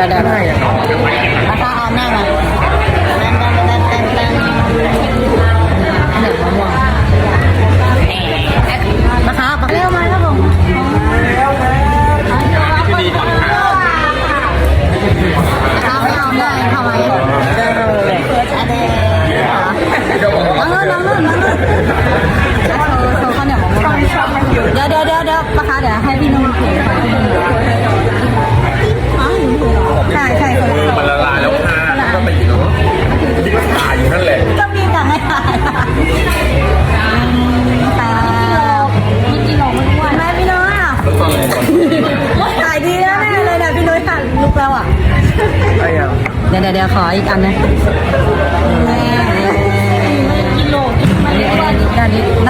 ดี๋ยวเดี๋ยวราคาเอาหน้ามาแต้มแต้มแต้มแต้มแต้มอันไหนมะม่วงราคาปะเร็วมครับผมที่ดีก่อนค่ะราคาไม่เอาได้ทำไมอันนี้น้องนุ่นน้องนุ่นน้องนุ่นโชว์โชว์ข้าวเหนียวมะม่วงเดี๋ยวเดี๋ยวเดี๋ยวเดี๋ยวราคาเดี๋ยวให้พี่นุ่นถือก่อน ใช่ใช่คนมือมันละลายแล้วค่ะก็ไปอยู่เนาะที่ก็ตายอยู่นั่นแหละก็มีแต่ไม่ถ่ายค่ะมีกี่โลไม่รู้แม่พี่น้อยอะแล้วตอนไหนก่อนถ่ายดีแล้วแน่เลยนะพี่น้อยถ่ายลุกแล้วอะไอ้ยังเดี๋ยวเดี๋ยวเดี๋ยวขออีกอันนะกิโลอันนี้อันนี้อันนี้นั่งโน่น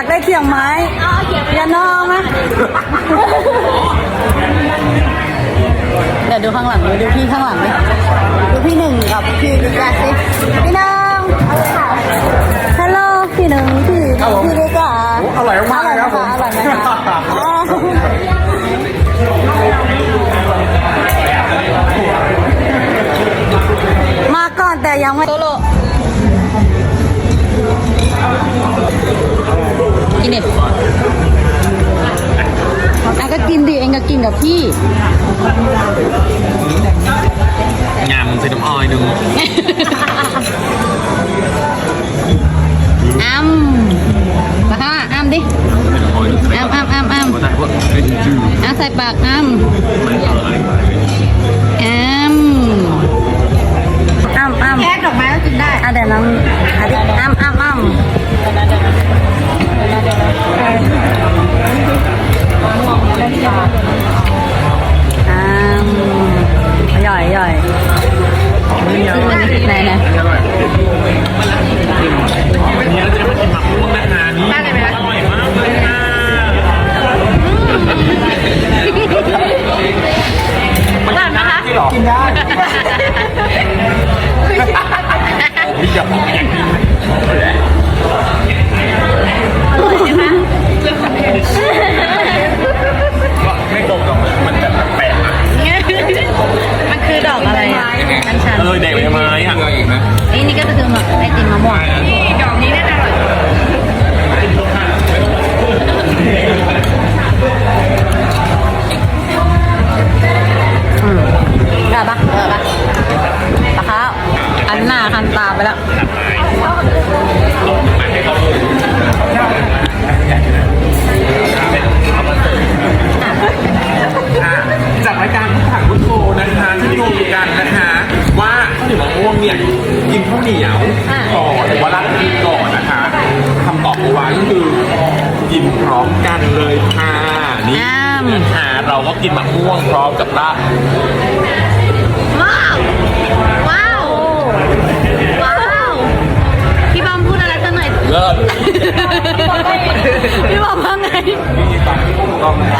ากได้เขียงไม้อ๋อเขียวอย่านองไหมเดี๋ยวดูข้างหลังดูดูพี่ข้างหลังดิดูพี่หนึ่งกับพี่ดิกาสิพี่น้องฮัลโหลพี่หนึ่งพี่พี่ดิกาอร่อยมากเลยครับผมอร่อยไหมคะอ๋อมาก่อนแต่ยังไม่โซโล กินดิอะก็กินดิเองก็กินกับพี่ งามใส่น้ำอ้อยหนึ่งอ้ำมาค่ะอ้ำดิ อ้ำอ้ำอ้ำอ้ำก็ได้ว่าเป็นจืดอ้ำใส่ปากอ้ำไม่อร่อยอ้ำอ้ำอ้ำแค่ดอกไม้ก็กินได้อะเดี๋ยวน้องอะดิอ้ำอ้ำ ไอติมมะม่วงนี่ดอกนี้น่าจะอร่อยอืมได้ปะเออปะปะข้าวอันหน้าคันตาไปแล้วอะจากรายการผู้ถังพุทโธนะคะที่ดูกันนะคะ ว่าข้าวเหนียวมะม่วงเนี่ยกิน ข้าวเหนียวก่อนหรือว่าราดน้ำพริกก่อนนะคะคำตอบของวาก็คือกินพร้อมกันเลยค่ะนี่อ้าม นะคะเราก็กินมะม่วงพร้อมกับราดว้าว ว้าว ว้าว พี่บอมพูดอะไรสักหน่อย เลิศพี่บอมว่าไงนี่ตอนที่ถูกต้องนะ